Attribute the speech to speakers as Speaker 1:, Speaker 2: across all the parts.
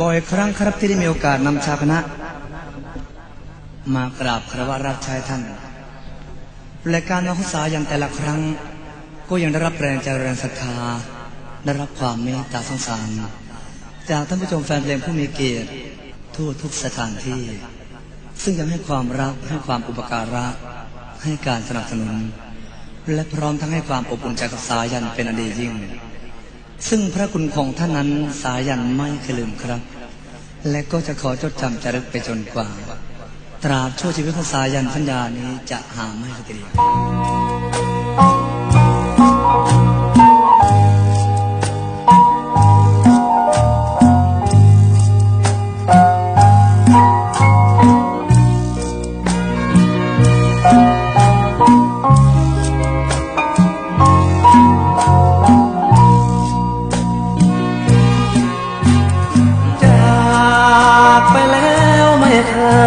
Speaker 1: บ่อยครั้งครับที่ได้มีโอกาสนำชาวคณะ มากราบคารวะรับใช้ท่านและการมาคุสายันแต่ละครั้ง ก็ยังได้รับแรงใจแรงศรัทธาได้รับความเมตตาสงสาร จากท่านผู้ชมแฟนเพลงผู้มีเกียรติทั่วทุกสถานที่ ซึ่งยังให้ความรักให้ความอุปการะให้การสนับสนุน และพร้อมทั้งให้ความอบอุ่นใจกับสายันเป็นอันดียิ่ง ซึ่งพระคุณของท่านนั้นสายันไม่เคยลืมครับ และก็จะขอจดจำจารึกไปจนกว่า ตราบชั่วชีวิตของสายันสัญญานี้จะหาไม่ทีเดียว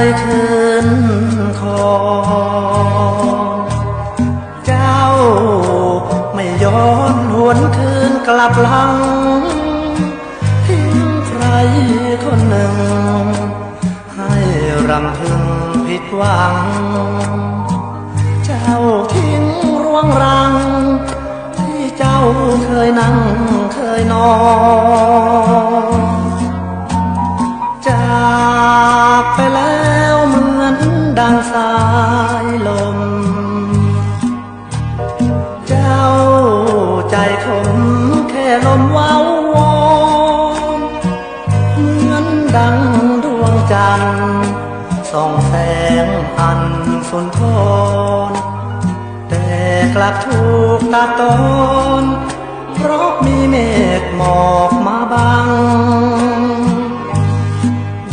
Speaker 2: เคยคืนคอเจ้าไม่ย้อนหวนคืนกลับหลังทิ้งใครคนหนึ่ง ให้รำพึงผิดหวัง เจ้าทิ้งร่วงรัง ที่เจ้าเคยนั่งเคยนอน จันทร์ส่องแสงอันสุนทรแต่กลับถูกตัดตอนเพราะมีเมฆหมอกมาบัง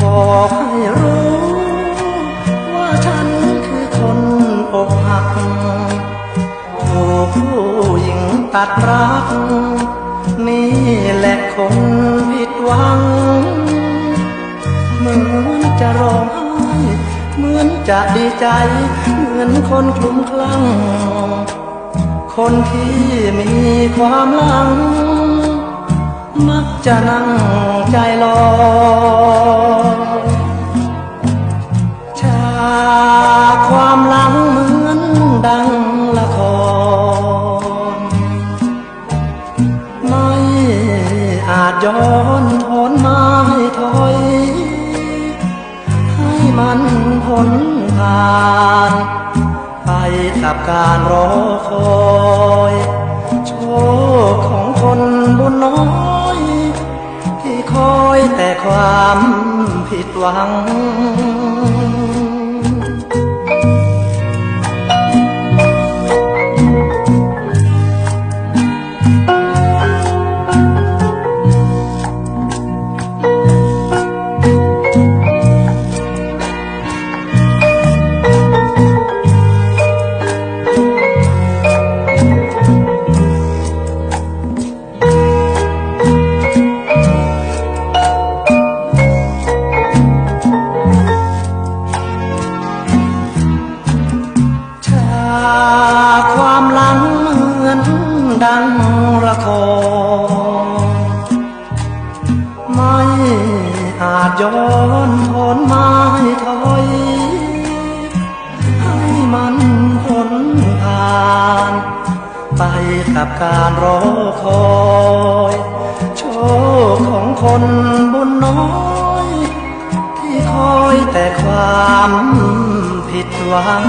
Speaker 2: บอกให้รู้ ว่าฉันคือคนอกหักถูกผู้หญิงตัดรัก นี่แหละคนผิดหวัง เหมือนจะร้องไห้เหมือนจะดีใจ เหมือนคนคลุ้มคลั่ง คนที่มีความหลัง มักจะนั่งใจลอยชาความหลังเหมือนดังละครไม่อาจย้อนท นผ่านไปกับการรอคอยโชคของคนบุญน้อย ที่คอยแต่ความผิดหวัง ย้อนทนไม้ถอย ให้มันพ้นผ่าน ไปกับการรอคอย โชคของคนบุญน้อย ที่คอยแต่ความผิดหวัง